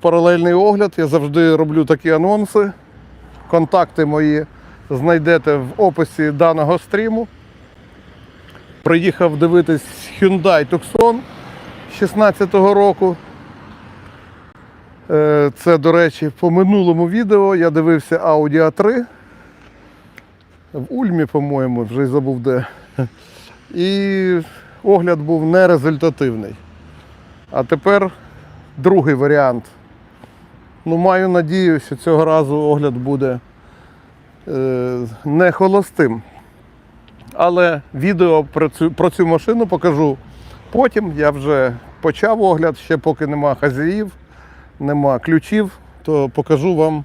Паралельний огляд. Я завжди роблю такі анонси. Контакти мої знайдете в описі даного стріму. Приїхав дивитись Hyundai Tucson 16-го року. Е, Це, до речі, по минулому відео я дивився Audi A3 в Ульмі, по-моєму, вже й забув де. І огляд був нерезультативний. А тепер другий варіант. Ну, маю надію, що цього разу огляд буде е, не холостим. Але відео про цю, про цю машину покажу потім. Я вже почав огляд, ще поки нема хазяїв, нема ключів, то покажу вам,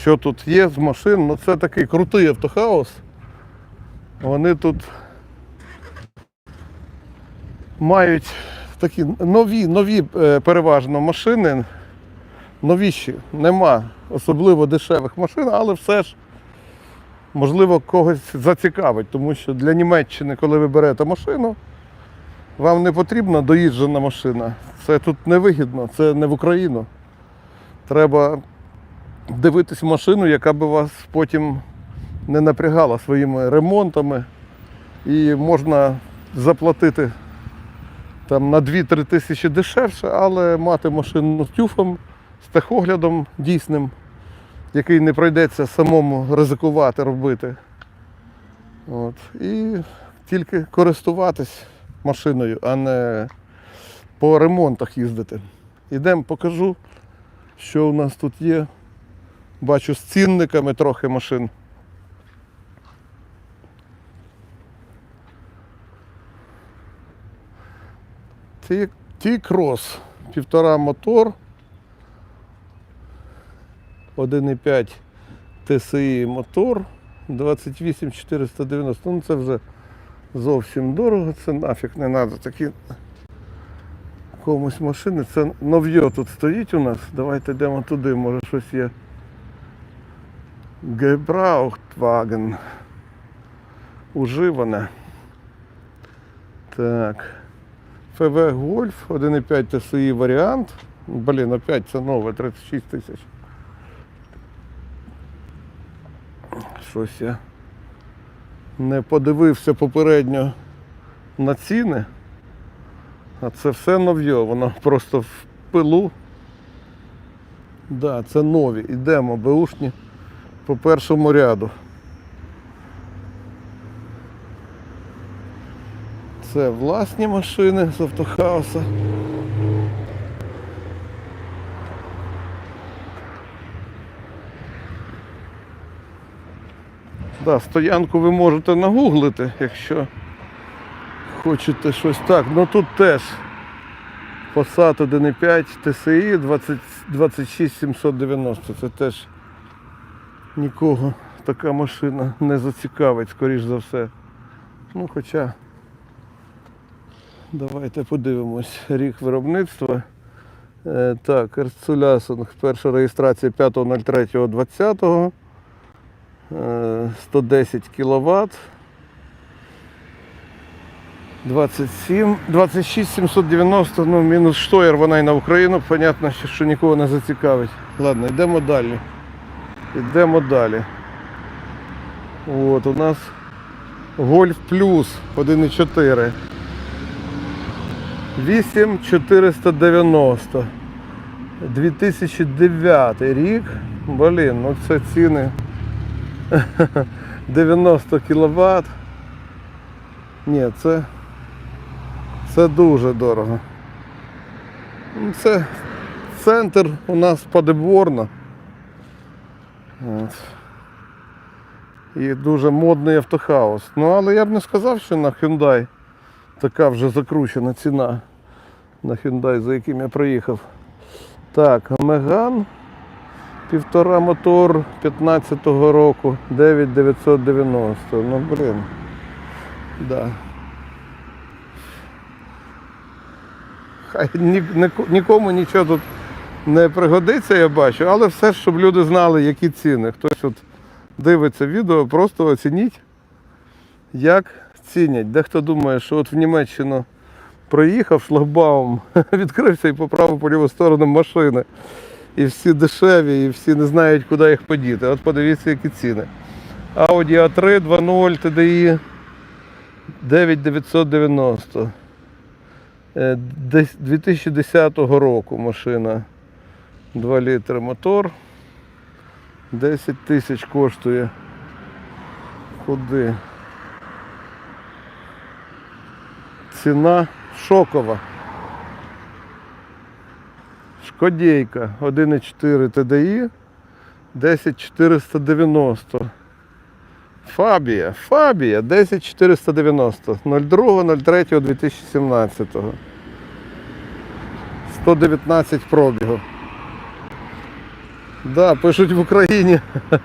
що тут є з машин. Ну, це такий крутий автохаус. Вони тут мають такі нові, нові е, переважно машини. Новіші. Нема особливо дешевих машин, але все ж можливо когось зацікавить, тому що для Німеччини, коли ви берете машину, вам не потрібна доїжджена машина. Це тут невигідно, це не в Україну. Треба дивитись машину, яка би вас потім не напрягала своїми ремонтами. І можна заплатити там на 2-3 тисячі дешевше, але мати машину з тюфом, з техоглядом дійсним, який не пройдеться самому ризикувати робити. От. І тільки користуватись машиною, а не по ремонтах їздити. Ідемо, покажу, що у нас тут є. Бачу з цінниками трохи машин. Ті- T-Cross, півтора мотор, 1,5 TSI мотор, 28490. Ну це вже зовсім дорого, це нафіг не треба такі комусь машини. Це нов'є тут стоїть у нас. Давайте йдемо туди, може щось є. Gebrauchtwagen. Уживане. Так. ФВ Гольф, 1,5 TSI варіант. Блін, опять це нове, 36 тисяч. Щось я не подивився попередньо на ціни. А це все нов'є, воно просто в пилу. Да, це нові. Ідемо, беушні по першому ряду. Це власні машини з автохауса. Да, стоянку ви можете нагуглити, якщо хочете щось так. Ну тут теж Passat 1.5 TSI 20, 26790. Це теж нікого така машина не зацікавить, скоріш за все. Ну хоча Давайте подивимось рік виробництва. Е, так, Ерцулясинг, перша реєстрація 5.03.20. Е, 110 кВт. 27, 26 790, ну мінус штоєр, вона і на Україну, понятно, що нікого не зацікавить. Ладно, йдемо далі. Йдемо далі. От у нас Гольф Плюс 1.4. 8490. 2009 рік. Блін, ну це ціни 90 кВт. Ні, це, це дуже дорого. Ну, Це центр у нас подеборно. І дуже модний автохаус. Ну, але я б не сказав, що на Hyundai така вже закручена ціна на Hyundai, за яким я приїхав. Так, Меган. Півтора мотор 15-го року, 9990. Ну блін. Да. Хай ні, ні- нікому нічого тут не пригодиться, я бачу, але все щоб люди знали, які ціни. Хтось от дивиться відео, просто оцініть, як цінять. Дехто думає, що от в Німеччину Проїхав шлагбаум, відкрився і поправив по ліву сторону машини. І всі дешеві, і всі не знають, куди їх подіти. От подивіться, які ціни. Audi A3 2.0 TDI 9990. Е, 2010 року машина. 2 літри мотор. 10 тисяч коштує. Куди? Ціна шокова. Шкодейка 1,4 TDI 10490. Фабія, Фабія 10490 02.03.2017. 119 пробігу. Да, пишуть в Україні.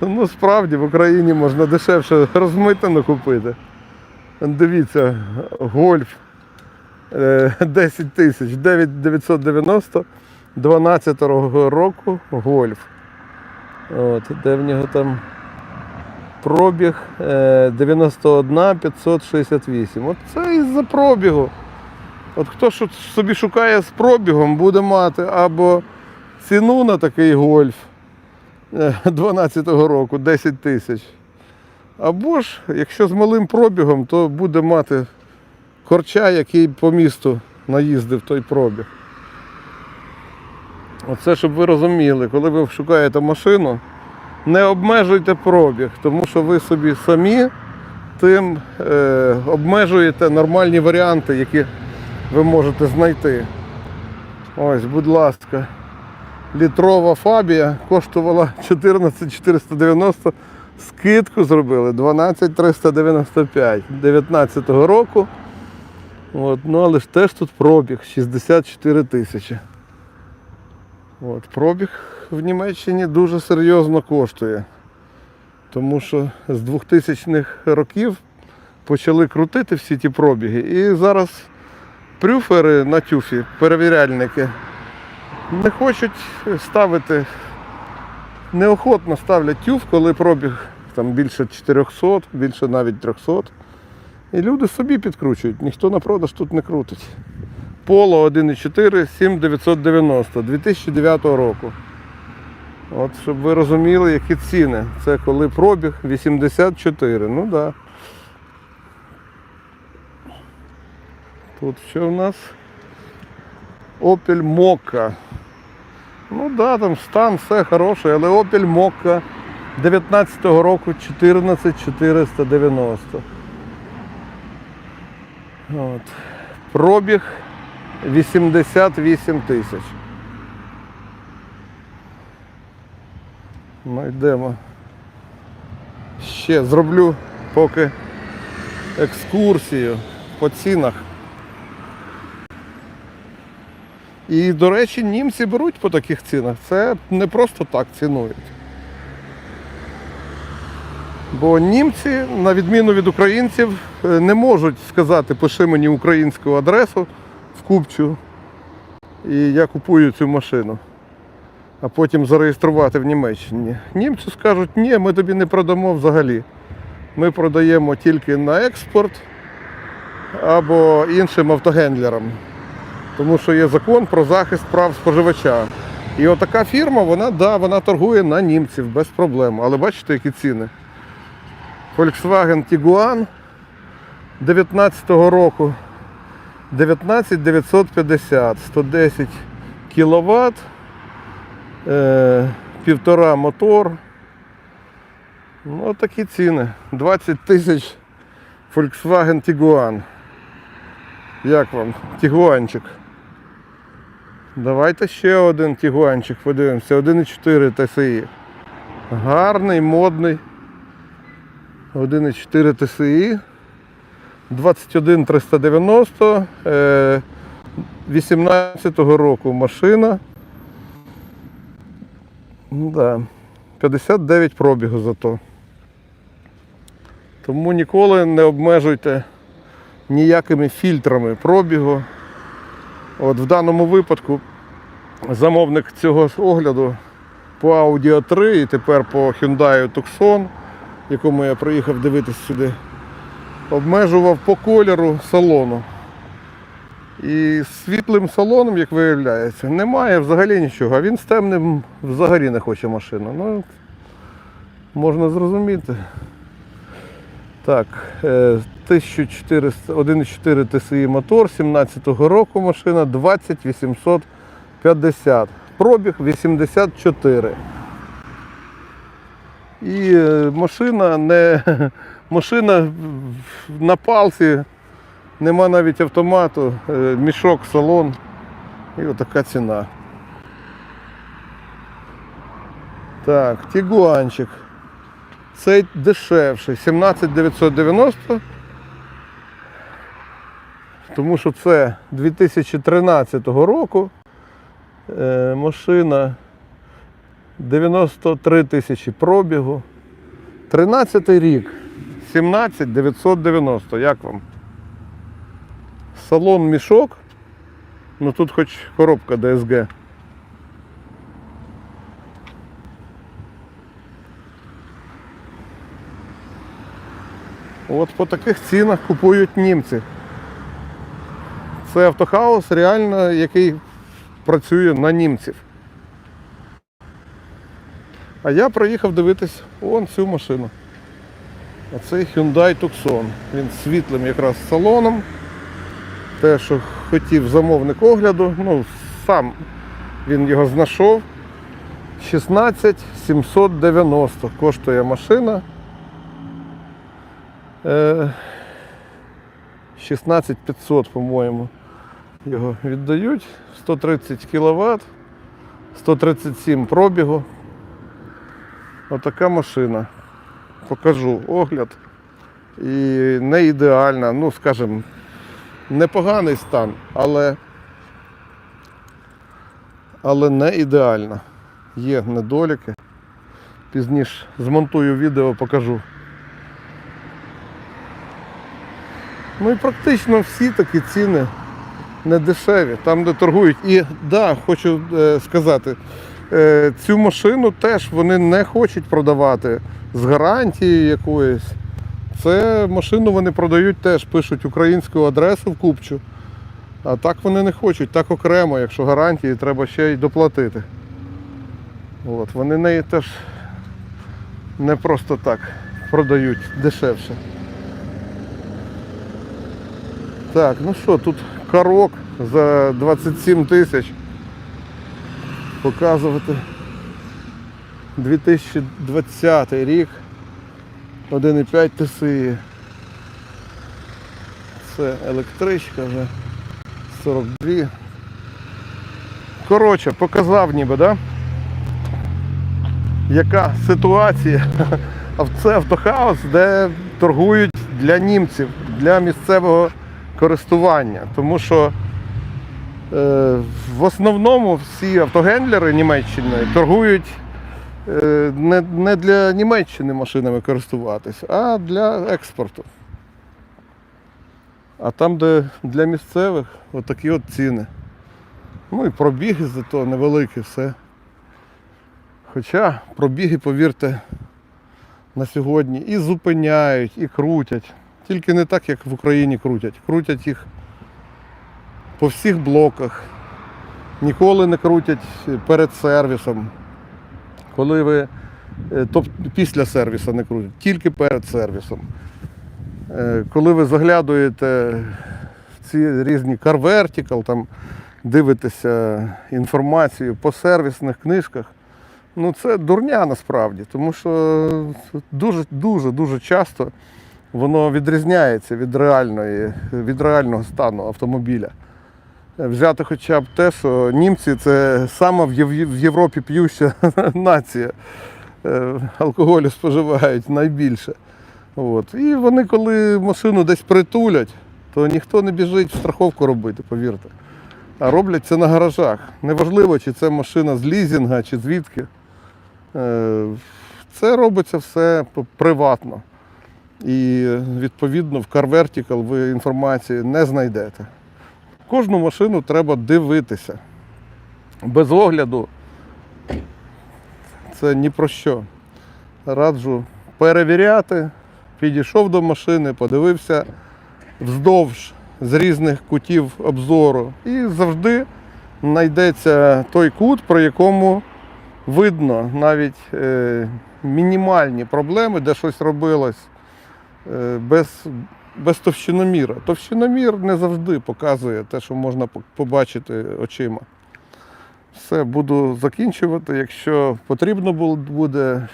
Ну справді в Україні можна дешевше розмитано купити. Дивіться, гольф е, 10 тисяч, 9990, 12 року гольф. От, де в нього там пробіг е, 91 568. От це із-за пробігу. От хто що собі шукає з пробігом, буде мати або ціну на такий гольф 12-го року 10 тисяч. Або ж, якщо з малим пробігом, то буде мати корча, який по місту наїздив той пробіг. Оце, щоб ви розуміли, коли ви шукаєте машину, не обмежуйте пробіг, тому що ви собі самі тим е, обмежуєте нормальні варіанти, які ви можете знайти. Ось, будь ласка, літрова фабія коштувала 14 490, скидку зробили 12 395 19 року. От, ну але ж теж тут пробіг 64 тисячі. От, пробіг в Німеччині дуже серйозно коштує. Тому що з 2000-х років почали крутити всі ті пробіги. І зараз прюфери на тюфі, перевіряльники, не хочуть ставити, неохотно ставлять тюф, коли пробіг там більше 400, більше навіть 300. І люди собі підкручують, ніхто на продаж тут не крутить. Поло 1,4 7990 2009 року. От, щоб ви розуміли, які ціни. Це коли пробіг 84. Ну так. Да. Тут що в нас? Opel Mokka. Ну так, да, там стан все хороший, але Opel Mokka 19-го року 14490. От. Пробіг 88 тисяч. Ну йдемо. Ще зроблю поки екскурсію по цінах. І, до речі, німці беруть по таких цінах. Це не просто так цінують. Бо німці, на відміну від українців, е, не можуть сказати, пиши мені українську адресу в купчу, і я купую цю машину, а потім зареєструвати в Німеччині. Німці скажуть, ні, ми тобі не продамо взагалі. Ми продаємо тільки на експорт або іншим автогендлерам. Тому що є закон про захист прав споживача. І отака фірма, вона, да, вона торгує на німців без проблем. Але бачите, які ціни. Volkswagen Tiguan 19-го року 19 950, 110 кВт, півтора мотор. Ну, такі ціни. 20 тисяч Volkswagen Tiguan. Як вам? Тігуанчик. Давайте ще один тігуанчик подивимося. 1,4 TSI. Гарний, модний. 1,4 TSI. 21 390. е, 18-го року машина. Ну Да. 59 пробігу зато. Тому ніколи не обмежуйте ніякими фільтрами пробігу. От в даному випадку замовник цього огляду по Audi A3 і тепер по Hyundai Tucson, якому я приїхав дивитись сюди, обмежував по кольору салону. І світлим салоном, як виявляється, немає взагалі нічого. А він з темним взагалі не хоче машину. Ну, можна зрозуміти. Так, е, 1400, 1,4 TSI мотор 17-го року машина 20850. Пробіг 84. І е, машина не машина на палці, нема навіть автомату, е, мішок, салон. І отака ціна. Так, Тігуанчик. Цей дешевший, 17990. Тому що це 2013 року. Е, машина 93 тисячі пробігу. 13 рік. 17990. Як вам? Салон мішок. Ну тут хоч коробка DSG. От по таких цінах купують німці. Це автохаус реально, який працює на німців. А я приїхав дивитись вон цю машину. А це Hyundai Tucson. Він з світлим якраз салоном. Те, що хотів замовник огляду, ну, сам він його знайшов. 16 790 коштує машина. Е, 16 500, по-моєму, його віддають. 130 кВт, 137 пробігу. Отака машина. Покажу огляд. І не ідеальна, ну, скажімо, непоганий стан, але, але не ідеальна. Є недоліки. Пізніше змонтую відео, покажу. Ну і практично всі такі ціни не дешеві, там де торгують. І да, хочу е, сказати, цю машину теж вони не хочуть продавати з гарантією якоюсь. Це машину вони продають теж, пишуть українську адресу в купчу. А так вони не хочуть, так окремо, якщо гарантії, треба ще й доплатити. От, вони неї теж не просто так продають дешевше. Так, ну що, тут корок за 27 тисяч. Показувати 2020 рік. 1,5 TSI. Це електричка вже 42. Коротше, показав ніби, да? Яка ситуація? А це автохаус, де торгують для німців, для місцевого користування. Тому що в основному всі автогендлери Німеччини торгують е, не, не для Німеччини машинами користуватися, а для експорту. А там, де для місцевих, отакі от ціни. Ну і пробіги зато невеликі все. Хоча пробіги, повірте, на сьогодні і зупиняють, і крутять. Тільки не так, як в Україні крутять. Крутять їх по всіх блоках. Ніколи не крутять перед сервісом. Коли ви, тобто після сервісу не крутять, тільки перед сервісом. Е, Коли ви заглядуєте в ці різні Vertical, там дивитеся інформацію по сервісних книжках, ну це дурня насправді, тому що дуже дуже дуже часто воно відрізняється від реальної, від реального стану автомобіля. Взяти хоча б те, що німці це сама в Європі п'юща нація. Е, Алкоголю споживають найбільше. От. І вони, коли машину десь притулять, то ніхто не біжить в страховку робити, повірте. А роблять це на гаражах. Неважливо, чи це машина з лізінга, чи звідки. Е, Це робиться все приватно. І відповідно в Car Vertical ви інформації не знайдете. Кожну машину треба дивитися. Без огляду це ні про що. Раджу перевіряти, підійшов до машини, подивився вздовж з різних кутів обзору. І завжди знайдеться той кут, про якому видно навіть е, мінімальні проблеми, де щось робилось е, без, без товщиноміра. Товщиномір не завжди показує те, що можна побачити очима. Все, буду закінчувати. Якщо потрібно буде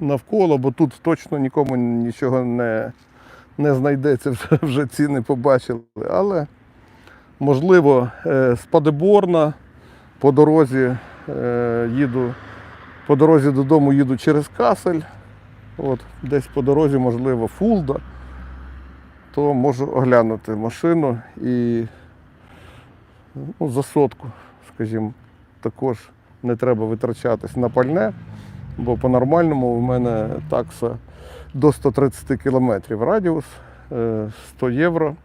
навколо, бо тут точно нікому нічого не, не знайдеться, вже, ціни побачили. Але можливо, е, з по дорозі е, їду, по дорозі додому їду через Касель. От, десь по дорозі, можливо, Фулда, то можу оглянути машину і ну, за сотку, скажімо, також не треба витрачатись на пальне, бо по-нормальному у мене такса до 130 км радіус, е, 100 євро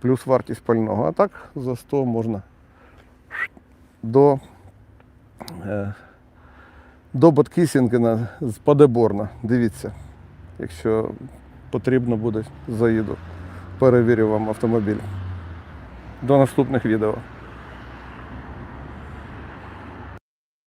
плюс вартість пального. А так за 100 можна до, е, до Баткісінгена з Падеборна. Дивіться, якщо потрібно буде, заїду. Перевірю вам автомобіль. До наступних відео.